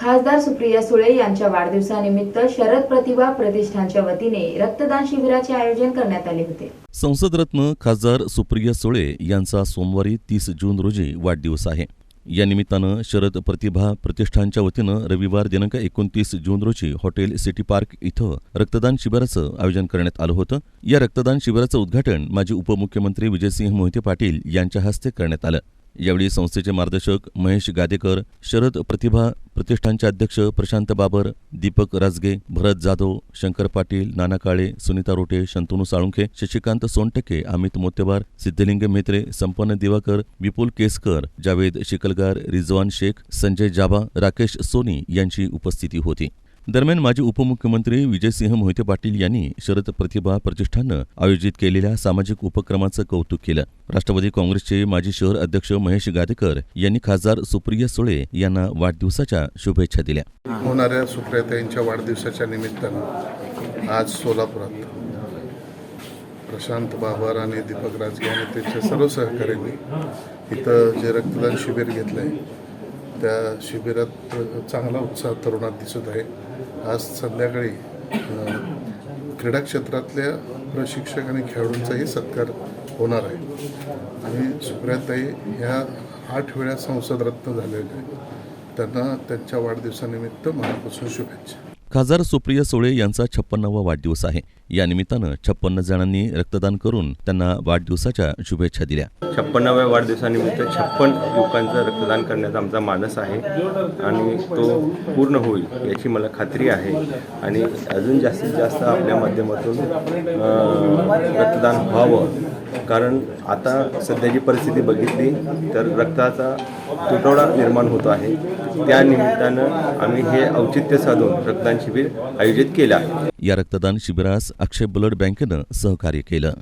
खासदार सुप्रिया सुळे यांच्या वाढदिवसानिमित्त शरद प्रतिभा प्रतिष्ठानच्या वतीने रक्तदान शिबिराचे आयोजन करण्यात आले होते. संसदरत्न खासदार सुप्रिया सुळे यांचा सोमवारी तीस जून रोजी वाढदिवस आहे. या निमित्तानं शरद प्रतिभा प्रतिष्ठानच्या वतीनं रविवार दिनांक एकोणतीस जून रोजी हॉटेल सिटी पार्क इथं रक्तदान शिबिराचं आयोजन करण्यात आलं होतं. या रक्तदान शिबिराचं उद्घाटन माजी उपमुख्यमंत्री विजयसिंह मोहिते पाटील यांच्या हस्ते करण्यात आलं. यावेळी संस्थेचे मार्गदर्शक महेश गादेकर शरद प्रतिभा प्रतिष्ठानचे अध्यक्ष प्रशांत बाबर दीपक राजगे भरत जाधव शंकर पाटील नाना काळे सुनीता रोटे शंतनू साळुंखे शशिकांत सोनटके अमित मोतेबार सिद्धलिंग मेत्रे संपन्न दिवाकर विपुल केसकर जावेद शिकलगार रिजवान शेख संजय जाबा राकेश सोनी यांची उपस्थिती होती. दरम्यान माजी उपमुख्यमंत्री विजयसिंह मोहिते पाटील यांनी शरद प्रतिभा प्रतिष्ठाननं आयोजित केलेल्या सामाजिक उपक्रमाचं कौतुक केलं. राष्ट्रवादी काँग्रेसचे माजी शहर अध्यक्ष महेश गादेकर यांनी खासदार सुप्रिया सुळे यांना वाढदिवसाच्या शुभेच्छा दिल्या. होणाऱ्या सुप्रियाताईंच्या वाढदिवसाच्या निमित्तानं आज सोलापुरात प्रशांत बाबर आणि दीपक राजगे आणि त्यांच्या सर्व सहकाऱ्यांनी इथं जे रक्तदान शिबिर घेतलं आहे त्या शिबिरात चांगला उत्साह तरुणात दिसत आहे. आज संध्याकाळी क्रीडा क्षेत्रातल्या प्रशिक्षक आणि खेळाडूंचाही सत्कार होणार आहे. आणि सुप्रियाताई ह्या आठ वेळा संसदरत्न झालेल्या आहेत. त्यांना त्यांच्या वाढदिवसानिमित्त मनापासून शुभेच्छा. खासदार सुप्रिया सुळे यांचा छप्पन्नावा वाढदिवस आहे. या निमित्तानं छप्पन्न जणांनी रक्तदान करून त्यांना वाढदिवसाच्या शुभेच्छा दिल्या. छप्पन्नाव्या वाढदिवसानिमित्त छप्पन युवकांचं रक्तदान करण्याचा आमचा मानस आहे आणि तो पूर्ण होईल याची मला खात्री आहे. आणि अजून जास्तीत जास्त आपल्या माध्यमातून रक्तदान व्हावं कारण आता सध्याची परिस्थिती बघितली तर रक्ताचा तुटवडा निर्माण होतो आहे. त्या निमित्तानं आम्ही हे औचित्य साधून रक्तदान शिबिर आयोजित केलं आहे. या रक्तदान शिबिरास अक्षय ब्लड बँकेनं सहकार्य केलं.